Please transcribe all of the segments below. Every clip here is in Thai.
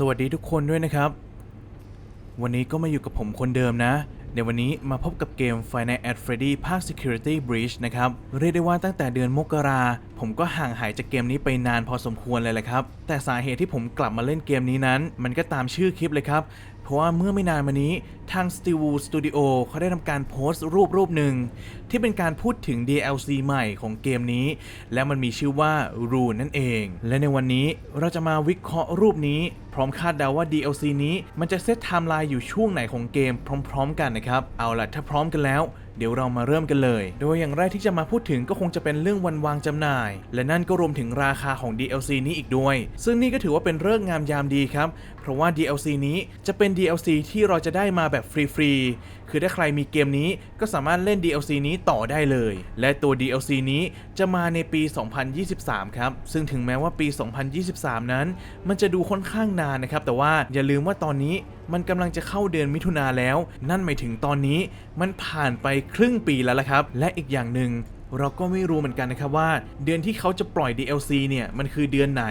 สวัสดีทุกคนด้วยนะครับ วันนี้ก็มาอยู่กับผมคนเดิมนะ ในวันนี้มาพบกับเกม Final a d Freddy ภาค Security Breach นะครับ เรียกได้ว่าตั้งแต่เดือนมกราผมก็ห่างหายจากเกมนี้ไปนานพอสมควรเลยแหละครับ แต่สาเหตุที่ผมกลับมาเล่นเกมนี้นั้น มันก็ตามชื่อคลิปเลยครับ เพราะว่าเมื่อไม่นานมานี้ทาง s t e w Studio เขาได้ทำการโพสต์รูปรูปหนึ่ง ที่เป็นการพูดถึง DLC ใหม่ของเกมนี้ และมันมีชื่อว่า Rune นั่นเอง และในวันนี้เราจะมาวิเคราะห์รูปนี้ พร้อมคาดเดาว่า DLC นี้มันจะเซตไทม์ไลน์อยู่ช่วงไหนของเกมพร้อม ๆ กันนะครับ เอาล่ะถ้าพร้อมกันแล้ว เดี๋ยวเรามาเริ่มกันเลย โดยอย่างแรกที่จะมาพูดถึงก็คงจะเป็นเรื่องวันวางจำหน่าย และนั่นก็รวมถึงราคาของ DLC นี้อีกด้วย ซึ่งนี่ก็ถือว่าเป็นเรื่องงามยามดีครับ เพราะว่า DLC นี้จะเป็น DLC ที่เราจะได้มาแบบฟรีๆ คือถ้าใครมีเกมนี้ก็สามารถเล่น DLC นี้ต่อได้เลย และตัว DLC นี้จะมาในปี 2023 ครับ ซึ่งถึงแม้ว่าปี 2023 นั้น มันจะดูค่อนข้างนานนะครับ แต่ว่าอย่าลืมว่าตอนนี้ มันกำลังจะเข้าเดือนมิถุนาแล้ว นั่นหมายถึงตอนนี้มันผ่านไปครึ่งปีแล้วละครับ และอีกอย่างหนึ่งเราก็ไม่รู้เหมือนกันนะครับว่า เดือนที่เขาจะปล่อย DLC เนี่ยมันคือเดือนไหน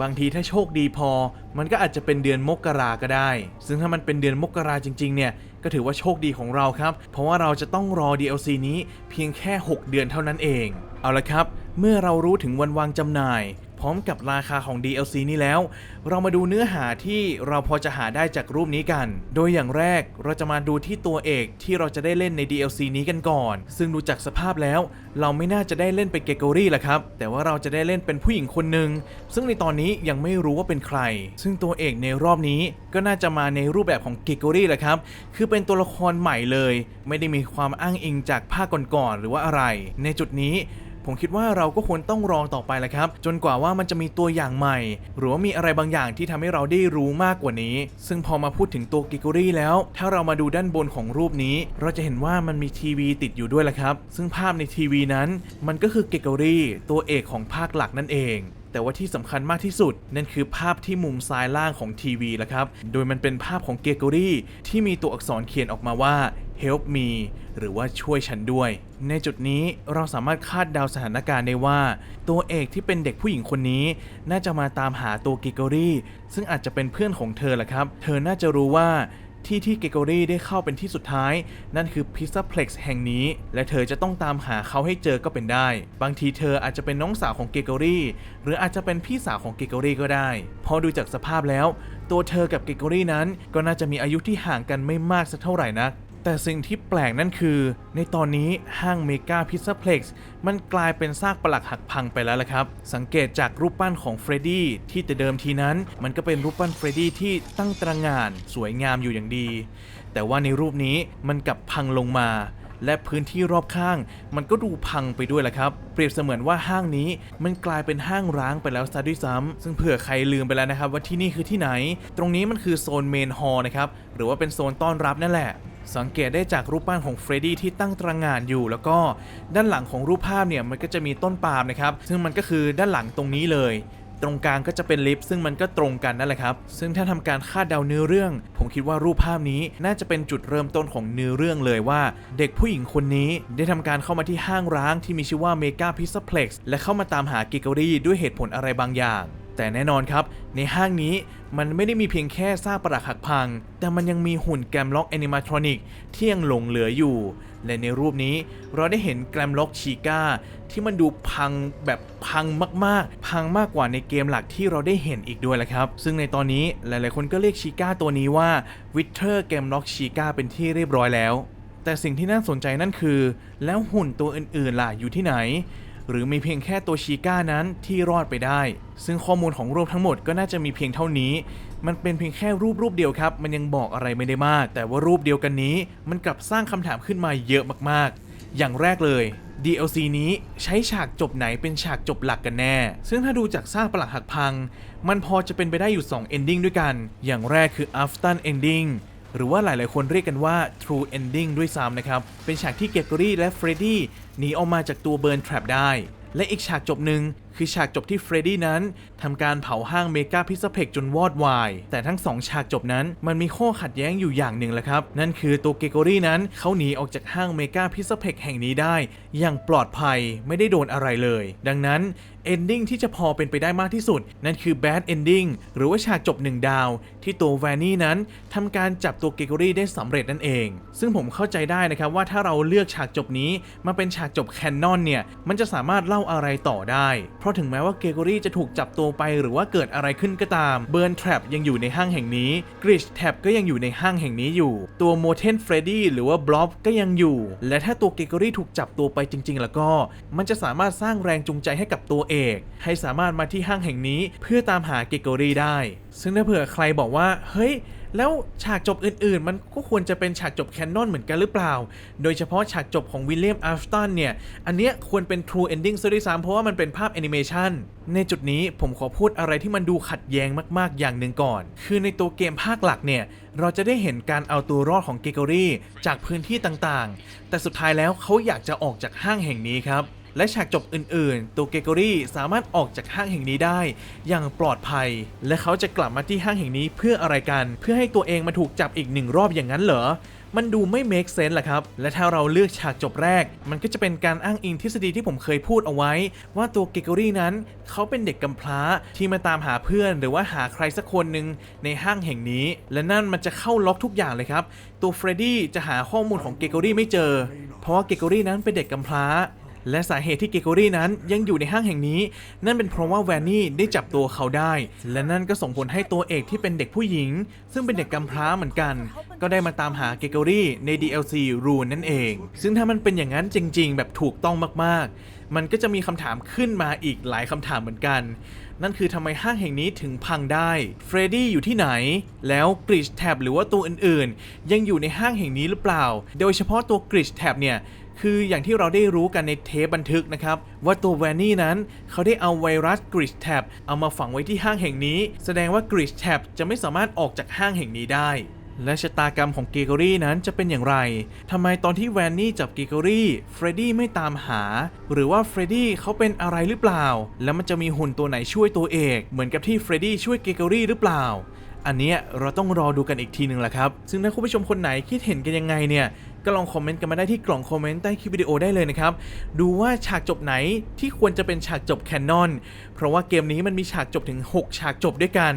บางทีถ้าโชคดีพอ มันก็อาจจะเป็นเดือนมกราก็ได้ ซึ่งถ้ามันเป็นเดือนมกราจริง ๆ เนี่ยก็ถือว่าโชคดีของเราครับ เพราะว่าเราจะต้องรอ DLC นี้เพียงแค่ 6 เดือนเท่านั้นเอง เอาละครับ เมื่อเรารู้ถึงวันวางจำหน่าย พร้อมกับราคาของ DLC นี้แล้ว เรามาดูเนื้อหาที่เราพอจะหาได้จากรูปนี้กัน โดยอย่างแรกเราจะมาดูที่ตัวเอกที่เราจะได้เล่นใน DLC นี้กันก่อน ซึ่งดูจากสภาพแล้ว เราไม่น่าจะได้เล่นเป็นเกเกอรี่ละครับ แต่ว่าเราจะได้เล่นเป็นผู้หญิงคนหนึ่งซึ่งในตอนนี้ยังไม่รู้ว่าเป็นใคร ซึ่งตัวเอกในรอบนี้ก็น่าจะมาในรูปแบบของเกเกอรี่แหละครับ คือเป็นตัวละครใหม่เลย ไม่ได้มีความอ้างอิงจากภาคก่อนๆหรือว่าอะไร ในจุดนี้ ผมคิดว่าเราก็ควรต้องรองต่อไปแหละครับ จนกว่าว่ามันจะมีตัวอย่างใหม่ หรือว่ามีอะไรบางอย่างที่ทำให้เราได้รู้มากกว่านี้ ซึ่งพอมาพูดถึงตัวกิกรี่แล้ว ถ้าเรามาดูด้านบนของรูปนี้ เราจะเห็นว่ามันมีทีวีติดอยู่ด้วยแหละครับ ซึ่งภาพในทีวีนั้น มันก็คือกิกรี่ตัวเอกของภาคหลักนั่นเอง แต่ว่าที่สำคัญมากที่สุด นั่นคือภาพที่มุมซ้ายล่างของทีวีแหละครับ โดยมันเป็นภาพของเกโกอรี่ที่มีตัวอักษรเขียนออกมาว่า help me หรือว่าช่วยฉันด้วย ในจุดนี้เราสามารถคาดเดาสถานการณ์ได้ว่า ตัวเอกที่เป็นเด็กผู้หญิงคนนี้ น่าจะมาตามหาตัวเกโกอรี่ ซึ่งอาจจะเป็นเพื่อนของเธอแหละครับ เธอน่าจะรู้ว่า ที่ที่เกโกรี่ได้เข้าเป็นที่สุดท้าย นั่นคือพิซซ่าเพล็กซ์แห่งนี้ และเธอจะต้องตามหาเขาให้เจอก็เป็นได้ บางทีเธออาจจะเป็นน้องสาวของเกโกรี่หรืออาจจะเป็นพี่สาวของเกโกรี่ก็ได้ พอดูจากสภาพแล้ว ตัวเธอกับเกโกรี่นั้นก็น่าจะมีอายุที่ห่างกันไม่มากสักเท่าไหร่นัก แต่สิ่งที่แปลกนั่นคือ ในตอนนี้ห้างเมกาพิซซ่าเพล็กซ์มันกลายเป็นซากปลักหักพังไปแล้วละครับ สังเกตจากรูปปั้นของเฟรดดี้ที่แต่เดิมทีนั้น มันก็เป็นรูปปั้นเฟรดดี้ที่ตั้งตระงาน สวยงามอยู่อย่างดี แต่ว่าในรูปนี้มันกลับพังลงมา และพื้นที่รอบข้าง มันก็ดูพังไปด้วยละครับ เปรียบเสมือนว่าห้างนี้มันกลายเป็นห้างร้างไปแล้วซะด้วยซ้ำซึ่งเผื่อใครลืมไปแล้วนะครับว่าที่นี่คือที่ไหน ตรงนี้มันคือโซนเมนฮอลล์นะครับหรือว่าเป็นโซนต้อนรับนั่นแหละ สังเกตได้จากรูปปั้นของเฟรดดี้ที่ตั้งตระหง่านอยู่ แล้วก็ด้านหลังของรูปภาพเนี่ยมันก็จะมีต้นปาล์มนะครับ ซึ่งมันก็คือด้านหลังตรงนี้เลยตรงกลางก็จะเป็นลิฟต์ซึ่งมันก็ตรงกันนั่นแหละครับ ซึ่งถ้าทำการคาดเดาเนื้อเรื่อง ผมคิดว่ารูปภาพนี้น่าจะเป็นจุดเริ่มต้นของเนื้อเรื่องเลยว่า เด็กผู้หญิงคนนี้ได้ทำการเข้ามาที่ห้างร้างที่มีชื่อว่าเมกาพิซซ่าเพล็กซ์และเข้ามาตามหากิกอรี่ด้วยเหตุผลอะไรบางอย่าง แต่แน่นอนครับ ในห้างนี้มันไม่ได้มีเพียงแค่ซากปรักหักพัง แต่มันยังมีหุ่นแกรมล็อกแอนิมาทรอนิกที่ยังหลงเหลืออยู่ และในรูปนี้เราได้เห็นแกรมล็อกชีก้าที่มันดูพังแบบพังมากๆ พังมากกว่าในเกมหลักที่เราได้เห็นอีกด้วยแหละครับ ซึ่งในตอนนี้หลายๆ คนก็เรียกชีก้าตัวนี้ว่าวิเทอร์แกรมล็อกชีก้าเป็นที่เรียบร้อยแล้ว แต่สิ่งที่น่าสนใจนั่นคือ แล้วหุ่นตัวอื่นๆล่ะอยู่ที่ไหน หรือมีเพียงแค่ตัวชีก้านั้นที่รอดไปได้ ซึ่งข้อมูลของรูปทั้งหมดก็น่าจะมีเพียงเท่านี้ มันเป็นเพียงแค่รูปรูปเดียวครับ มันยังบอกอะไรไม่ได้มาก แต่ว่ารูปเดียวกันนี้ มันกลับสร้างคำถามขึ้นมาเยอะมากๆ อย่างแรกเลย DLC นี้ใช้ฉากจบไหนเป็นฉากจบหลักกันแน่ ซึ่งถ้าดูจากสร้างปลักหักพัง มันพอจะเป็นไปได้อยู่2 ending ด้วยกัน อย่างแรกคือ after ending หรือว่าหลายๆ คนเรียกกันว่า True Ending ด้วยซ้ำนะครับ เป็นฉากที่เกเกอรี่และเฟรดดี้หนีออกมาจากตัวเบิร์นทร p ได้ และอีกฉากจบหนึ่งคือฉากจบที่เฟรดดี้นั้นทำการเผาห้างเมกาพิซซ่าเพกจนวอดวาย แต่ทั้งสองฉากจบนั้นมันมีข้อขัดแย้งอยู่อย่างหนึ่งแหละครับ นั่นคือตัวเกโกรี่นั้นเขาหนีออกจากห้างเมกาพิซซ่าเพกแห่งนี้ได้ อย่างปลอดภัยไม่ได้โดนอะไรเลย ดังนั้นเอนดิ้งที่จะพอเป็นไปได้มากที่สุด นั่นคือแบดเอนดิ้งหรือว่าฉากจบหนึ่งดาว ที่ตัวแวนนี่นั้นทำการจับตัวเกโกรี่ได้สำเร็จนั่นเอง ซึ่งผมเข้าใจได้นะครับว่าถ้าเราเลือกฉากจบนี้มาเป็นฉากจบแคนนอนเนี่ยมันจะสามารถเล่าอะไรต่อได้เพราะถึงแม้ว่าเกโกรี่จะถูกจับตัวไปหรือว่าเกิดอะไรขึ้นก็ตามเบิร์นแทรปยังอยู่ในห้างแห่งนี้กริชแทบก็ยังอยู่ในห้างแห่งนี้อยู่ ตัวโมเทนเฟรดดี้หรือว่าบล็อบก็ยังอยู่ และถ้าตัวเกโกรี่ถูกจับตัวไปจริง ๆ แล้วก็ มันจะสามารถสร้างแรงจูงใจให้กับตัวเอกให้สามารถมาที่ห้างแห่งนี้ เพื่อตามหาเกโกรี่ได้ ซึ่งถ้าเผื่อใครบอกว่าเฮ้ย แล้วฉากจบอื่นๆ มันก็ควรจะเป็นฉากจบแคนนอนเหมือนกันหรือเปล่า โดยเฉพาะฉากจบของวิลเลียมอัฟตันเนี่ย อันเนี้ยควรเป็น True Ending ซะด้วยซ้ำเพราะว่ามันเป็นภาพแอนิเมชันในจุดนี้ผมขอพูดอะไรที่มันดูขัดแย้งมากๆอย่างหนึ่งก่อน คือในตัวเกมภาคหลักเนี่ยเราจะได้เห็นการเอาตัวรอดของเกโกรี่จากพื้นที่ต่างๆ แต่สุดท้ายแล้วเขาอยากจะออกจากห้างแห่งนี้ครับ และฉากจบอื่นๆ ตัวเกโกรี่สามารถออกจากห้างแห่งนี้ได้ อย่างปลอดภัย และเขาจะกลับมาที่ห้างแห่งนี้เพื่ออะไรกัน เพื่อให้ตัวเองมาถูกจับอีกหนึ่งรอบอย่างนั้นเหรอมันดูไม่ make sense แหละครับ และถ้าเราเลือกฉากจบแรก มันก็จะเป็นการอ้างอิงทฤษฎีที่ผมเคยพูดเอาไว้ ว่าตัวเกโกอรี่นั้น เขาเป็นเด็กกำพร้าที่มาตามหาเพื่อน หรือว่าหาใครสักคนหนึ่งในห้างแห่งนี้ และนั่นมันจะเข้าล็อกทุกอย่างเลยครับ ตัวเฟรดดี้จะหาข้อมูลของเกโกอรี่ไม่เจอ เพราะว่าเกโกอรี่นั้นเป็นเด็กกำพร้า และสาเหตุที่เกโกรี่นั้นยังอยู่ในห้างแห่งนี้ นั่นเป็นเพราะว่าแวนนี่ได้จับตัวเขาได้ และนั่นก็ส่งผลให้ตัวเอกที่เป็นเด็กผู้หญิง ซึ่งเป็นเด็กกำพร้าเหมือนกัน ก็ได้มาตามหาเกโกรี่ใน DLC รูนนั่นเอง ซึ่งถ้ามันเป็นอย่างนั้นจริง ๆ แบบถูกต้องมากๆ มันก็จะมีคำถามขึ้นมาอีกหลายคำถามเหมือนกัน นั่นคือทำไมห้างแห่งนี้ถึงพังได้เฟรดดี้อยู่ที่ไหน แล้วกริชแท็บหรือว่าตัวอื่นๆ ยังอยู่ในห้างแห่งนี้หรือเปล่า โดยเฉพาะตัวกริชแท็บเนี่ย คืออย่างที่เราได้รู้กันในเทปบันทึกนะครับ ว่าตัวแวนนี่นั้นเขาได้เอาไวรัสกริชแท็บเอามาฝังไว้ที่ห้างแห่งนี้ แสดงว่ากริชแท็บจะไม่สามารถออกจากห้างแห่งนี้ได้และชะตากรรมของเกโกอรี่นั้นจะเป็นอย่างไร ทำไมตอนที่แวนนี่จับเกโกอรี่ เฟรดดี้ไม่ตามหา หรือว่าเฟรดดี้เขาเป็นอะไรหรือเปล่า แล้วมันจะมีหุ่นตัวไหนช่วยตัวเอก เหมือนกับที่เฟรดดี้ช่วยเกโกอรี่หรือเปล่า อันเนี้ยเราต้องรอดูกันอีกทีหนึ่งแหละครับ ซึ่งถ้าคุณผู้ชมคนไหนคิดเห็นกันยังไงเนี่ย ก็ลองคอมเมนต์กันมาได้ที่กล่องคอมเมนต์ใต้คลิปวิดีโอได้เลยนะครับ ดูว่าฉากจบไหนที่ควรจะเป็นฉากจบแคนนอน เพราะว่าเกมนี้มันมีฉากจบถึง 6 ฉากจบด้วยกัน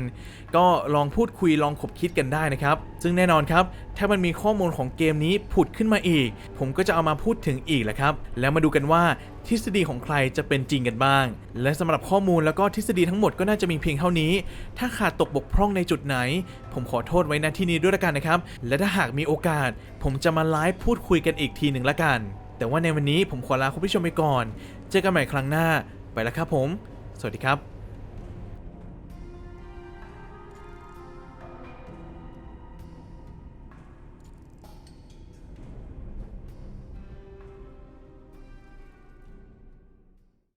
ก็ลองพูดคุยลองขบคิดกันได้นะครับ ซึ่งแน่นอนครับ ถ้ามันมีข้อมูลของเกมนี้ผุดขึ้นมาอีก ผมก็จะเอามาพูดถึงอีกแหละครับ แล้วมาดูกันว่า ทฤษฎีของใครจะเป็นจริงกันบ้าง และสำหรับข้อมูลแล้วก็ทฤษฎีทั้งหมดก็น่าจะมีเพียงเท่านี้ ถ้าขาดตกบกพร่องในจุดไหน ผมขอโทษไว้ณที่นี้ด้วยละกันนะครับ และถ้าหากมีโอกาส ผมจะมาไลฟ์พูดคุยกันอีกทีหนึ่งละกัน แต่ว่าในวันนี้ผมขอลาคุณผู้ชมไปก่อน เจอกันใหม่ครั้งหน้า ไปแล้วครับผม สวัสดีครับ